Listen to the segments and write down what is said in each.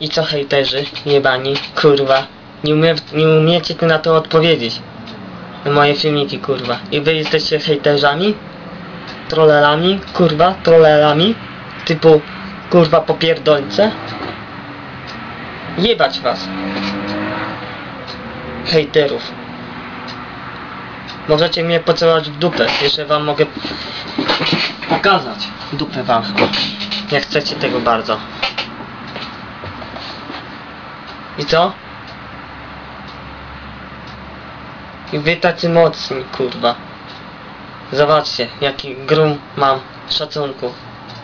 I co hejterzy, jebani, kurwa. Nie, umie, nie umiecie ty na to odpowiedzieć. Na moje filmiki, kurwa. I wy jesteście hejterzami? Trollerami, kurwa, trollerami? Typu, kurwa, popierdolce? Jebać was. Hejterów. Możecie mnie pocałować w dupę. Jeszcze wam mogę pokazać dupę wam. Jak chcecie tego bardzo. I co? I wy tacy mocni, kurwa. Zobaczcie, jaki grum mam szacunku.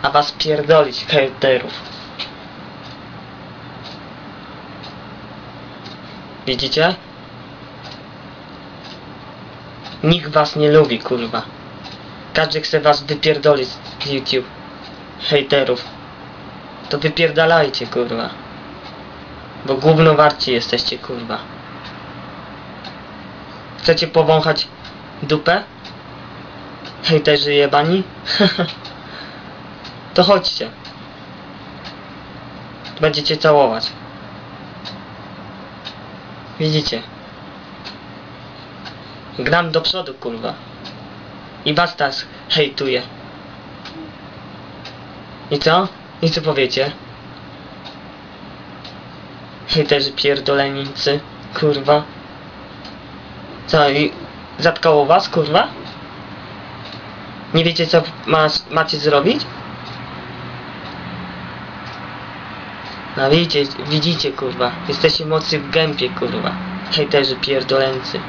A was pierdolić, hejterów. Widzicie? Nikt was nie lubi, kurwa. Każdy chce was wypierdolić z YouTube. Hejterów. To wypierdalajcie, kurwa. Bo gówno warci jesteście, kurwa. Chcecie powąchać dupę? Hejterzy jebani? to chodźcie. Będziecie całować. Widzicie? Gram do przodu, kurwa. I was teraz hejtuję. I co? I co powiecie? Hejterzy pierdolenicy, kurwa. Co, i zatkało was, kurwa? Nie wiecie, co ma, macie zrobić? No widzicie, widzicie, kurwa. Jesteście mocy w gębie, kurwa. Hejterzy pierdolęcy.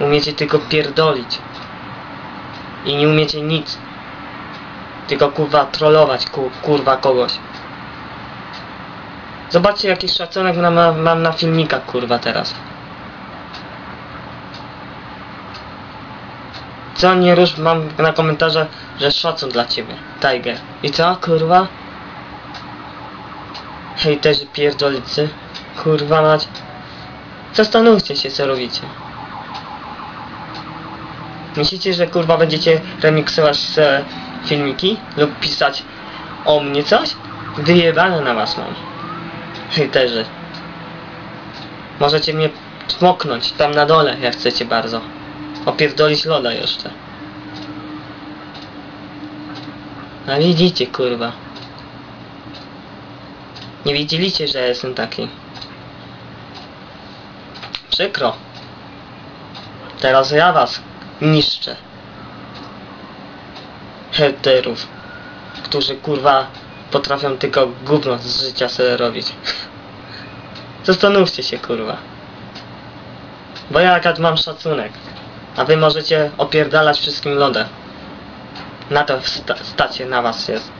Umiecie tylko pierdolić. I nie umiecie nic. Tylko kurwa trollować ku, kurwa kogoś. Zobaczcie jaki szacunek na, ma, mam na filmikach kurwa teraz. Co nie rusz mam na komentarzach, że szacun dla ciebie, Tiger. I co kurwa? Hejterzy pierdolicy. Kurwa mać. Zastanówcie się co robicie. Myślicie, że kurwa będziecie remiksować se filmiki lub pisać o mnie coś? Wyjebane na was mam. Hejterzy. Możecie mnie smoknąć tam na dole, jak chcecie bardzo. Opierdolić loda jeszcze. A widzicie, kurwa. Nie widzieliście, że jestem taki. Przykro. Teraz ja was niszczę. Hejterów, którzy kurwa potrafią tylko gówno z życia sobie robić. Zastanówcie się kurwa. Bo ja akurat mam szacunek. A wy możecie opierdalać wszystkim lodem. Na to sta stacie na was jest.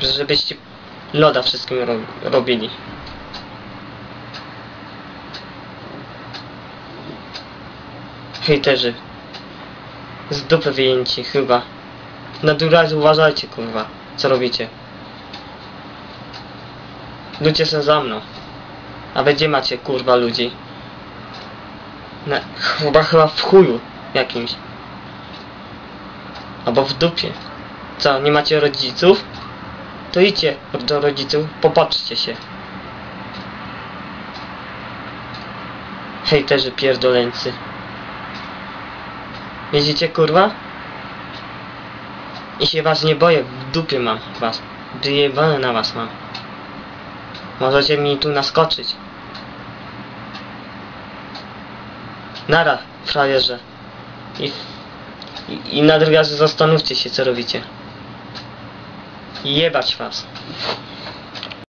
Żebyście loda wszystkim ro robili. Hejterzy. Z dupy wyjęci chyba. Na razie uważajcie kurwa. Co robicie? Ludzie są za mną. A wy gdzie macie kurwa ludzi? Na, chyba chyba w chuju jakimś. Albo w dupie. Co, nie macie rodziców? To idźcie do rodziców, popatrzcie się. Hejterzy pierdoleńcy. Widzicie kurwa? I się was nie boję, w dupie mam was. Wyjebane na was mam. Możecie mi tu naskoczyć. Nara, frajerze. I, i, i na drugi raz zastanówcie się co robicie. Jebać was.